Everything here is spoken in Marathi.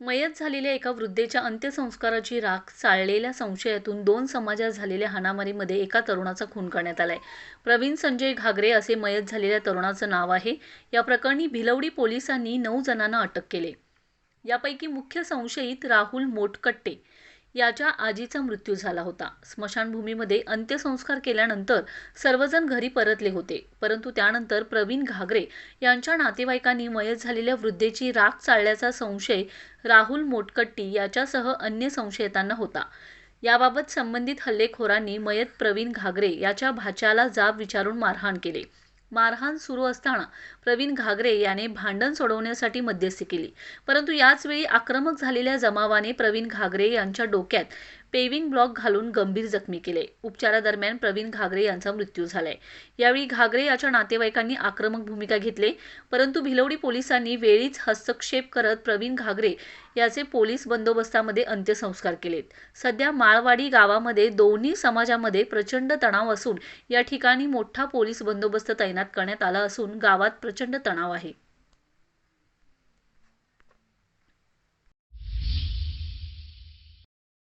मयत झालेल्या एका वृद्धेच्या अंत्यसंस्काराची राख चाळलेल्या संशयातून दोन समाजात झालेल्या हाणामारीमध्ये एका तरुणाचा खून करण्यात आलाय. प्रवीण संजय घागरे असे मयत झालेल्या तरुणाचं नाव आहे. या प्रकरणी भिलवडी पोलिसांनी नऊ जणांना अटक केले. यापैकी मुख्य संशयित राहुल मोटकट्टे. याच्या आजीचा मृत्यू झाला होता. स्मशानभूमीमध्ये अंत्यसंस्कार केल्यानंतर सर्वजण घरी परतले होते. परंतु त्यानंतर प्रवीण घागरे यांच्या नातेवाईकांनी मयत झालेल्या वृद्धेची राख चाळल्याचा संशय राहुल मोटकट्टी याच्यासह अन्य संशयितांना होता. याबाबत संबंधित हल्लेखोरांनी मयत प्रवीण घागरे याच्या भाच्याला जाब विचारून मारहाण केले. मारहाण सुरू असताना प्रवीण घागरे याने भांडण सोडवण्यासाठी मध्यस्थी केली. परंतु याचवेळी आक्रमक झालेल्या जमावाने प्रवीण घागरे यांच्या डोक्यात पेविंग ब्लॉक घालून गंभीर जखमी केले. उपचारादरम्यान प्रवीण घागरे यांचा मृत्यू झालाय. यावेळी घागरे याच्या नातेवाईकांनी आक्रमक भूमिका घेतली परंतु भिलवडी पोलिसांनी वेळीच हस्तक्षेप करत प्रवीण घागरे याचे पोलीस बंदोबस्तामध्ये अंत्यसंस्कार केलेत. सध्या माळवाडी गावामध्ये दोन्ही समाजामध्ये प्रचंड तणाव असून या ठिकाणी मोठा पोलीस बंदोबस्त तैनात करण्यात आला असून गावात प्रचंड तणाव आहे.